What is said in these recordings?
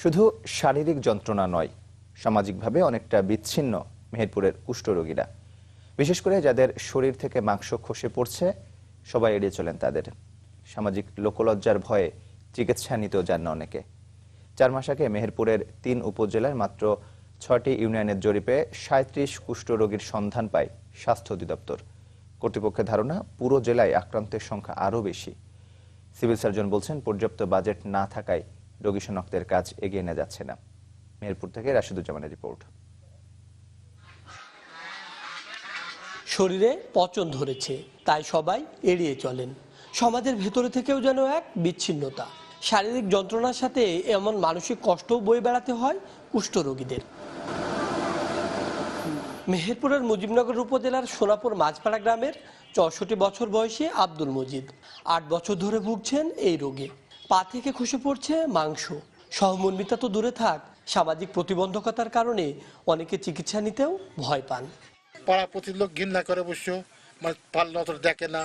শুধু শারীরিক যন্ত্রণা নয়, সামাজিকভাবে অনেকটা বিচ্ছিন্ন মেহেরপুরের কুষ্ঠরোগীরা বিশেষ করে যাদের শরীর থেকে মাংস খসে পড়ছে, সবাই এড়িয়ে চলেন তাদের। সামাজিক লোকলজ্জার ভয়ে চিকিৎসা নিতেও যান না অনেকে। চার মাস আগে মেহেরপুরের তিন উপজেলার মাত্র ছয়টি ইউনিয়নের জরিপে সাঁত্রিশ কুষ্ঠরোগীর সন্ধান পায় স্বাস্থ্য অধিদপ্তর। কর্তৃপক্ষের ধারণা, পুরো জেলায় আক্রান্তের সংখ্যা আরও বেশি। সিভিল সার্জন বলছেন, পর্যাপ্ত বাজেট না থাকায় রোগী শনাক্তের কাজ এগিয়ে নেওয়া যাচ্ছে না। মেহেরপুর থেকে রাশিদুজ্জামানের রিপোর্ট। শরীরে পচন ধরেছে, তাই সবাই এড়িয়ে চলেন। সমাজের ভেতরে থেকেও যেন এক বিচ্ছিন্নতা। শারীরিক যন্ত্রণার সাথে এমন মানসিক কষ্টও বয়ে বেড়াতে হয় কুষ্ঠরোগীদের মেহেরপুরের মুজিবনগর উপজেলার সোনাপুর মাঝপাড়া গ্রামের চৌষট্টি বছর বয়সী আব্দুল মজিদ। আট বছর ধরে ভুগছেন এই রোগে। পা থেকে খসে পড়ছে মাংস। সহমর্মিতা তো দূরে থাক সামাজিক প্রতিবন্ধকতার কারণে অনেকে চিকিৎসা নিতেও ভয় পান। পাড়া প্রতি লোক ঘৃণা করে অবশ্য মানে অত দেখে না।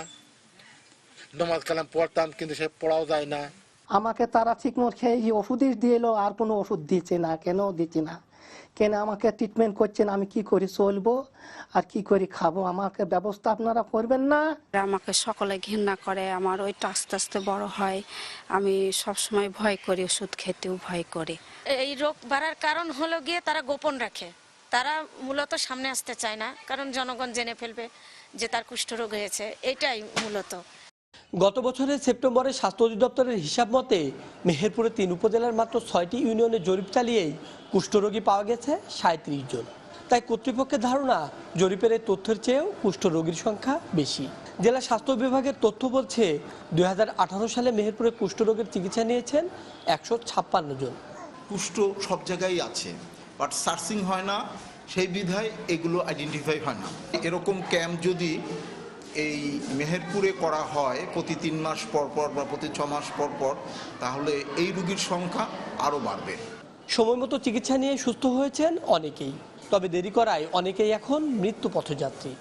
নমাজ কালাম পড়তাম কিন্তু সে পড়াও যায় না। আমাকে তারা ঠিক মতো খেয়ে ওষুধ ওষুধই দিয়ে এলো আর কোনো ওষুধ দিচ্ছে না কেন দিচ্ছে না? কেন আমাকে ট্রিটমেন্ট করছেন আমি কি করে চলবো আর কি করে খাব? আমাকে ব্যবস্থা আপনারা করবেন না? আমাকে সকলে ঘৃণা করে আমার ওইটা আস্তে আস্তে বড় হয়। আমি সবসময় ভয় করি ওষুধ খেতেও ভয় করি। এই রোগ বাড়ার কারণ হলো গিয়ে তারা গোপন রাখে। তারা মূলত সামনে আসতে চায় না কারণ জনগণ জেনে ফেলবে যে তার কুষ্ঠরোগ হয়েছে। এটাই মূলত। গত বছরের সেপ্টেম্বরে স্বাস্থ্য অধিদপ্তরের হিসাব মতে মেহেরপুরে তিন উপজেলার মাত্র ছয়টি ইউনিয়নে জরিপ চালিয়েই কুষ্ঠরোগী পাওয়া গেছে সাঁত্রিশ জন। তাই কর্তৃপক্ষের ধারণা, জরিপের এই তথ্যের চেয়েও কুষ্ঠরোগীর সংখ্যা বেশি। জেলা স্বাস্থ্য বিভাগের তথ্য বলছে দু হাজার আঠারো সালে মেহেরপুরে কুষ্ঠরোগের চিকিৎসা নিয়েছেন একশো ছাপ্পান্ন জন। কুষ্ঠ সব জায়গায় আছে বাট সার্চিং হয় না, সেই বিধায় এগুলো আইডেন্টিফাই হয় না। এরকম ক্যাম্প যদি এই মেহেরপুরে করা হয় প্রতি তিন মাস পর পর বা প্রতি ছ মাস পর পর তাহলে এই রুগীর সংখ্যা আরও বাড়বে। সময় মতো চিকিৎসা নিয়ে সুস্থ হয়েছেন অনেকেই তবে দেরি করায় অনেকেই এখন মৃত্যু পথযাত্রী।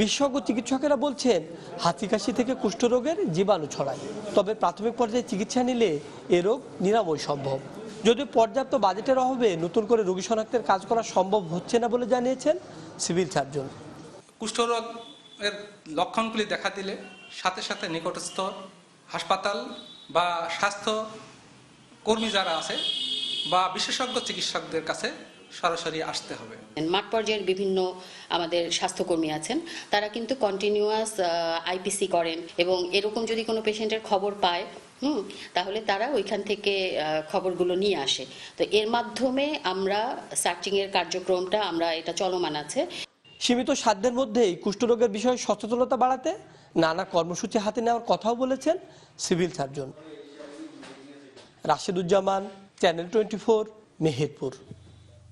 বিশেষজ্ঞ চিকিৎসকেরা বলছেন হাঁচি কাশি থেকে কুষ্ঠরোগের জীবাণু ছড়ায় তবে প্রাথমিক পর্যায়ে চিকিৎসা নিলে এ রোগ নিরাময় সম্ভব। যদিও পর্যাপ্ত বাজেটের অভাবে নতুন করে রোগী শনাক্তের কাজ করা সম্ভব হচ্ছে না বলে জানিয়েছেন সিভিল সার্জন। কুষ্ঠরোগের লক্ষণগুলি দেখা দিলে সাথে সাথে নিকটস্থ হাসপাতাল বা স্বাস্থ্য কর্মী যারা আছে বা বিশেষজ্ঞ চিকিৎসকদের কাছে সরাসরি আসতে হবে। মাঠ পর্যায়ের বিভিন্ন আমাদের স্বাস্থ্যকর্মী আছেন, তারা কিন্তু কন্টিনিউয়াস আইপিসি করেন এবং এরকম যদি কোনো পেশেন্টের খবর পায়, হুম, তাহলে তারা ওইখান থেকে খবরগুলো নিয়ে আসে। তো এর মাধ্যমে আমরা সার্চিংয়ের কার্যক্রমটা, আমরা এটা চলমান আছে। সীমিত সাধ্যের মধ্যেই কুষ্ঠরোগের বিষয়ে সচেতনতা বাড়াতে নানা কর্মসূচি হাতে নেওয়ার কথাও বলেছেন civil surgeon. Rasheduzzaman, channel twenty four, Meherpur.